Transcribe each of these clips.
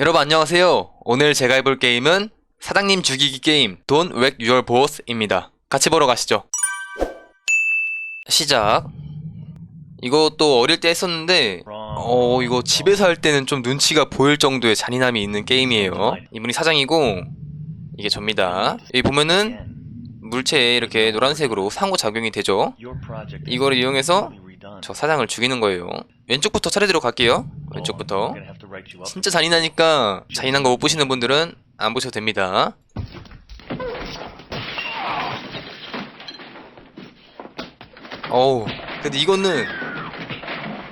여러분 안녕하세요. 오늘 제가 해볼 게임은 사장님 죽이기 게임 Don't Wreck Your Boss입니다. 같이 보러 가시죠. 시작. 이것도 어릴 때 했었는데 어 이거 집에서 할 때는 좀 눈치가 보일 정도의 잔인함이 있는 게임이에요. 이분이 사장이고 이게 접니다. 여기 보면은 물체에 이렇게 노란색으로 상호작용이 되죠. 이걸 이용해서 저 사장을 죽이는 거예요. 왼쪽부터 차례대로 갈게요. 왼쪽부터. 진짜 잔인하니까 잔인한 거 못 보시는 분들은 안 보셔도 됩니다. 어우, 근데 이거는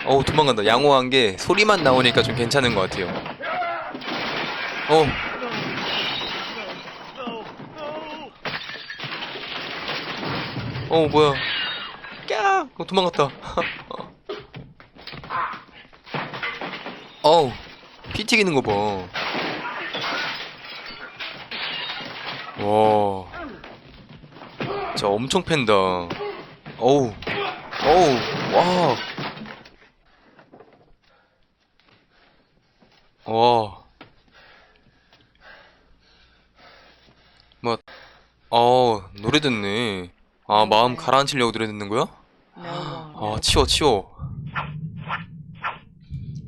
어우 도망간다. 양호한 게 소리만 나오니까 좀 괜찮은 것 같아요. 어. 어 뭐야? 까! 어, 도망갔다. 어우, 피 튀기는 거 봐. 와. 진짜 엄청 팬다. 어우, 어우, 와. 와. 뭐, 어, 노래 듣네. 아, 마음 가라앉히려고 노래 듣는 거야? 아, 치워, 치워.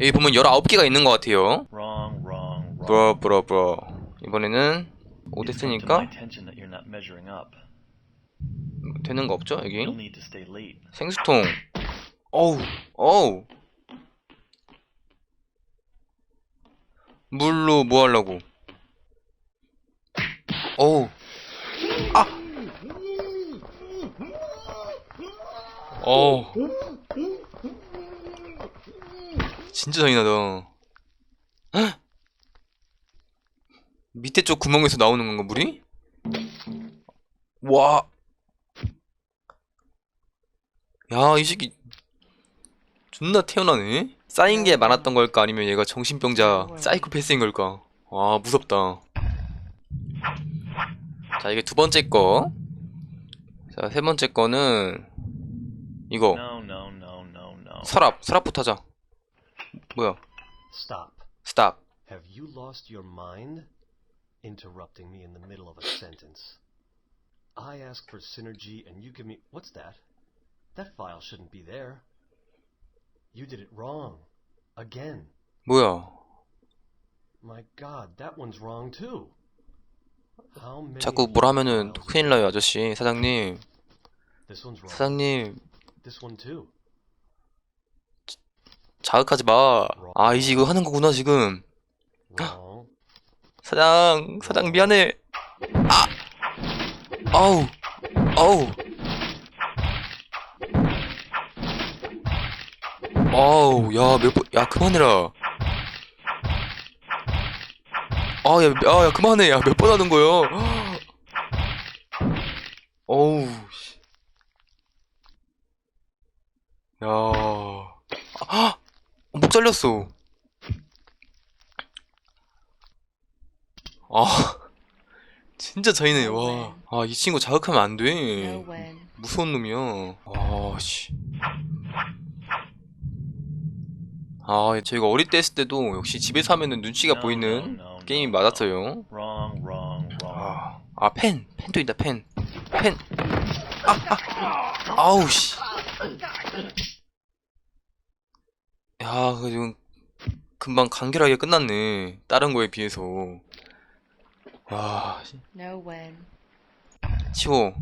여기 보면 19개가 있는 것 같아요. 브러, 브러, 브러. 이번에는 It's come to my 오데스니까 attention that you're not measuring up. 되는 거 없죠, 여기? 생수통. 어우, 어우. 물로 뭐 하려고? 어우. 아! 어우. 진짜 잔인하다. 헉! 밑에 쪽 구멍에서 나오는 건가, 물이? 와. 야, 이 새끼 존나 태어나네. 쌓인 게 많았던 걸까 아니면 얘가 정신병자 사이코패스인 걸까? 와, 무섭다. 자, 이게 두 번째 거. 자, 세 번째 거는 이거. 서랍, 서랍부터 하자. 뭐야? Stop. 스탑. Have you lost your mind? Interrupting me in the middle of a sentence. I ask for synergy and you give me. What's that? That file shouldn't be there. You did it wrong. Again. 뭐야? My god, that one's wrong too. How many 자꾸 뭘 하면은 큰일 나요, 아저씨. 사장님. This one's wrong. 사장님, This one too. 자극하지 마. 아, 이제 이거 하는 거구나, 지금. Wrong. 사장, 사장 미안해. 아, 아우, 아우, 아우, 야, 몇 번, 야, 그만해라. 아, 야, 아, 야, 그만해. 야, 몇 번 하는 거야. 어우, 씨. 야, 아, 목 잘렸어. 아, 진짜 잔인해, 와. 아, 이 친구 자극하면 안 돼. 무서운 놈이야. 아, 씨. 아, 저희가 어릴 때 했을 때도 역시 집에서 하면은 눈치가 보이는 게임이 맞았어요. 아, 아, 펜. 펜도 있다, 펜. 펜. 아, 아. 아우, 씨. 야, 그 지금 금방 간결하게 끝났네. 다른 거에 비해서. 와, 씨. No when. 치워.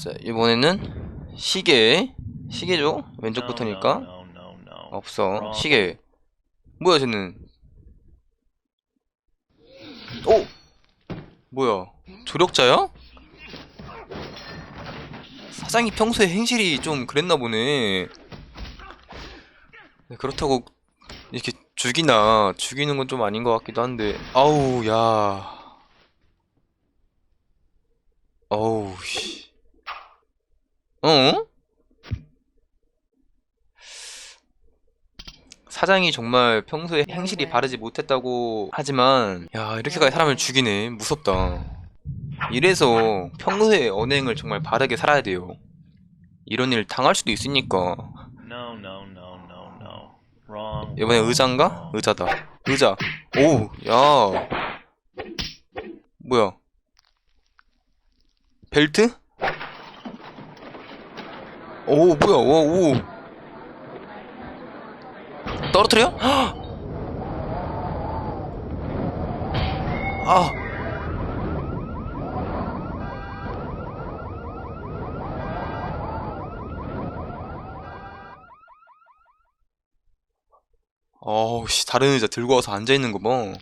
자, 이번에는 시계. 시계죠? 왼쪽부터니까. No, no, no, no. 없어. 시계. 뭐야, 쟤는. 오! 뭐야? 조력자야? 사장이 평소에 행실이 좀 그랬나 보네. 네, 그렇다고 이렇게 죽이나 죽이는 건 좀 아닌 것 같기도 한데. 아우, 야. 어우, 씨. 어? 사장이 정말 평소에 행실이 바르지 못했다고 하지만, 야, 이렇게까지 사람을 죽이네. 무섭다. 이래서 평소에 언행을 정말 바르게 살아야 돼요. 이런 일 당할 수도 있으니까. No, no, no, no, no. Wrong, 이번에 의자인가? 의자다. 의자. 오, 야. 뭐야? 벨트? 오, 뭐야? 오, 오. 떨어뜨려? 헉! 아. 어우, 씨, 다른 의자 들고 와서 앉아있는 거 봐.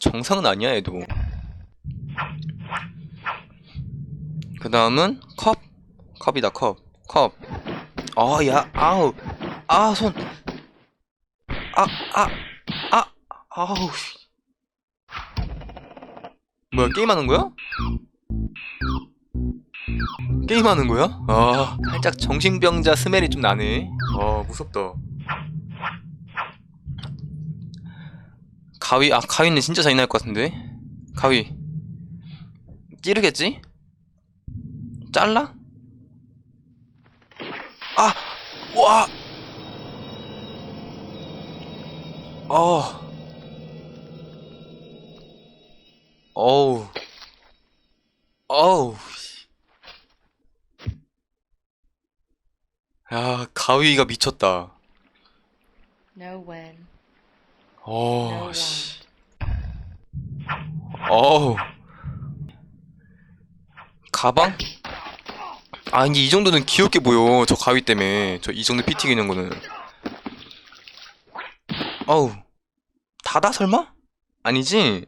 정상은 아니야, 얘도. 그 다음은 컵. 컵이다, 컵. 컵. 아, 야, 아우. 아, 손. 아, 아, 아, 아우. 씨. 뭐야, 게임하는 거야? 게임하는 거야? 아, 살짝 정신병자 스멜이 좀 나네. 아, 무섭다. 가위, 아, 가위는 진짜 잔인할 것 같은데? 가위. 찌르겠지? 잘라? 아! 와! 어. 어우. 어우. 야, 가위가 미쳤다. No when. 어, No 씨. won't. 어우. 가방? 아, 이제 이 정도는 귀엽게 보여. 저 가위 때문에. 저 이 정도 피 튀기는 거는. 어우. 다다 설마? 아니지?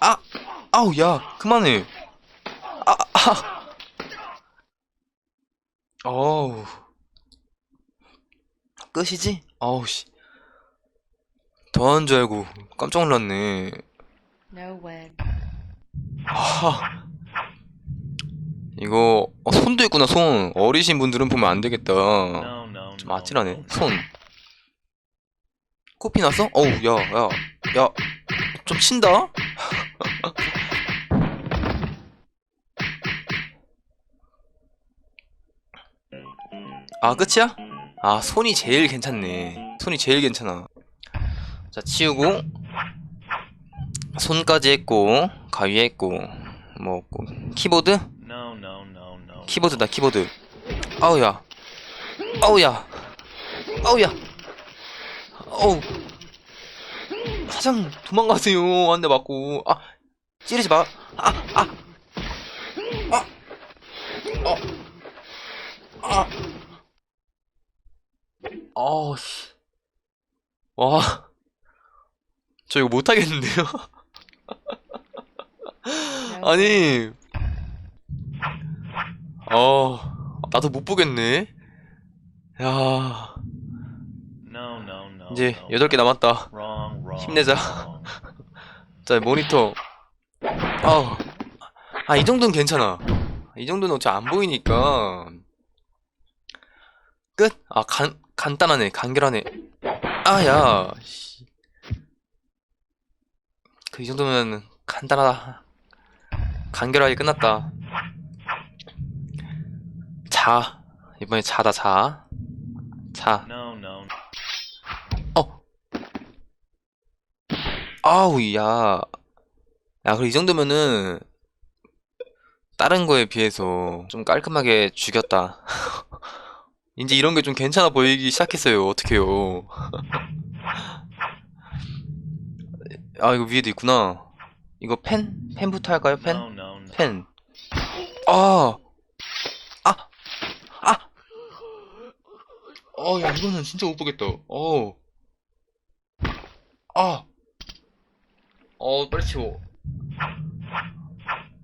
아! 아우, 야, 그만해. 아, 아. 어우. 끝이지? 어우, 씨. 더한 줄 알고 깜짝 놀랐네. No when. 아, 이거 어, 손도 있구나 손. 어리신 분들은 보면 안 되겠다. No, no, 좀 no, 아찔하네. 손. 코피 났어? 어우, 야, 야, 야, 좀 친다? 아, 끝이야? 아, 손이 제일 괜찮네. 손이 제일 괜찮아. 자, 치우고, 손까지 했고, 가위 했고, 뭐. 키보드? 키보드다, 키보드. 아우야. 아우야. 아우야. 어우. 사장, 도망가세요. 한 대 맞고. 아, 찌르지 마. 아, 아. 아. 어. 아. 어우, 씨. 와. 저 이거 못하겠는데요? 아니. 어, 나도 못 보겠네. 야. 이제 no, 여덟 개 no. 남았다. Wrong, wrong. 힘내자. 자, 모니터. 아우. 아, 이 정도는 괜찮아. 이 정도는 어차피 안 보이니까. 끝? 아, 간, 간단하네. 간결하네. 아, 야. 씨. 그, 이 정도면 간단하다. 간결하게 끝났다. 자. 이번에 자다, 자. 자. 어. 아우, 야. 야, 그럼 이 정도면은, 다른 거에 비해서 좀 깔끔하게 죽였다. 이제 이런 게 좀 괜찮아 보이기 시작했어요. 어떡해요. 아, 이거 위에도 있구나. 이거 펜? 펜부터 할까요? 펜? No, no, no. 펜. 아! 아! 아! 어, 야, 이거는 진짜 못 보겠다. 어. 아! 어, 빨리 치워.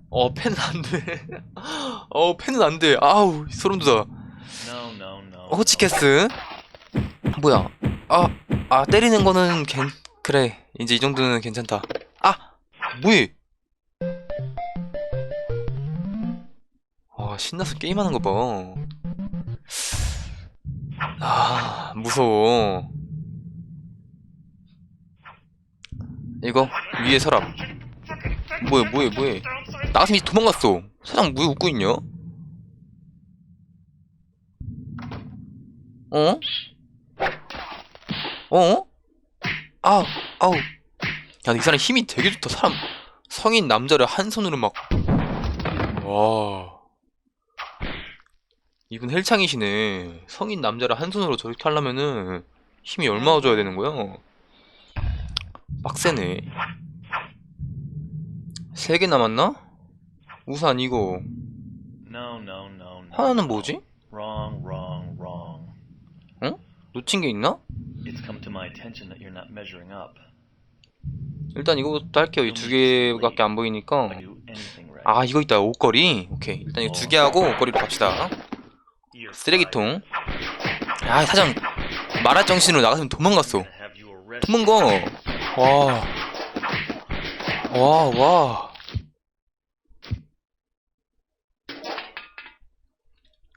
어, 펜은 안 돼. 어, 펜은 안 돼. 아우, 소름 돋아. No, no, no. 호치케스. 뭐야? 아, 아, 때리는 거는 괜, 그래. 이제 이 정도는 괜찮다. 아! 뭐해? 아, 신나서 게임하는 거 봐. 아, 무서워. 이거, 위에 서랍. 뭐야, 뭐야, 뭐야. 나가서 이제 도망갔어. 사장 왜 웃고 있냐? 어? 어? 아우, 아우. 야, 근데 이 사람 힘이 되게 좋다. 사람, 성인 남자를 한 손으로 막. 와. 이분 헬창이시네. 성인 남자를 한 손으로 저렇게 하려면은 힘이 얼마나 줘야 되는 거야? 빡세네. 세 개 남았나? 우산 이거. 하나는 뭐지? Wrong. 놓친 게 있나? It's come to my attention that you're not measuring up. 일단 이거부터 할게요. 이 두 개밖에 안 보이니까. 아, 이거 있다. 옷걸이. 오케이. 일단 이거 두 개 하고 옷걸이로 갑시다. 쓰레기통. 야, 사장. 말할 정신으로 나갔으면 도망갔어. 도망가. 와. 와, 와.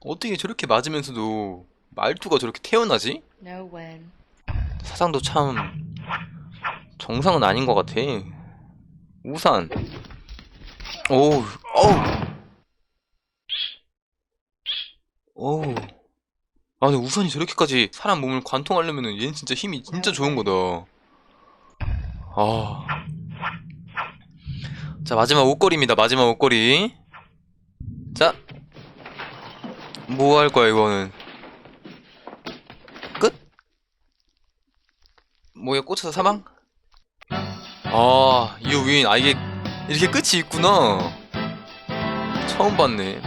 어떻게 저렇게 맞으면서도 말투가 저렇게 태어나지? 사장도 참 정상은 아닌 것 같아. 우산. 오우, 어우. 어우. 아, 근데 우산이 저렇게까지 사람 몸을 관통하려면은 얘는 진짜 힘이 진짜 좋은 거다. 아. 자, 마지막 옷걸이입니다. 마지막 옷걸이. 자. 뭐 할 거야, 이거는? 끝? 뭐에 꽂혀서 사망? 아, 이 위인, 아, 이게, 이렇게 끝이 있구나. 처음 봤네.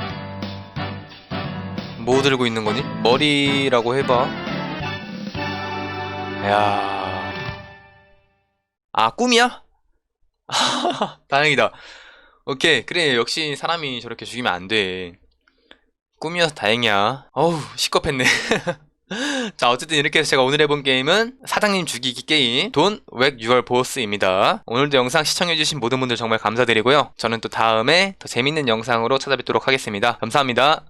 뭐 들고 있는 거니? 머리라고 해봐. 야 아, 꿈이야? 다행이다. 오케이. 그래, 역시 사람이 저렇게 죽이면 안 돼. 꿈이어서 다행이야. 어우, 시겁했네. 자, 어쨌든 이렇게 해서 제가 오늘 해본 게임은 사장님 죽이기 게임 돈, 웩, 6월 보스입니다. 오늘도 영상 시청해주신 모든 분들 정말 감사드리고요. 저는 또 다음에 더 재밌는 영상으로 찾아뵙도록 하겠습니다. 감사합니다.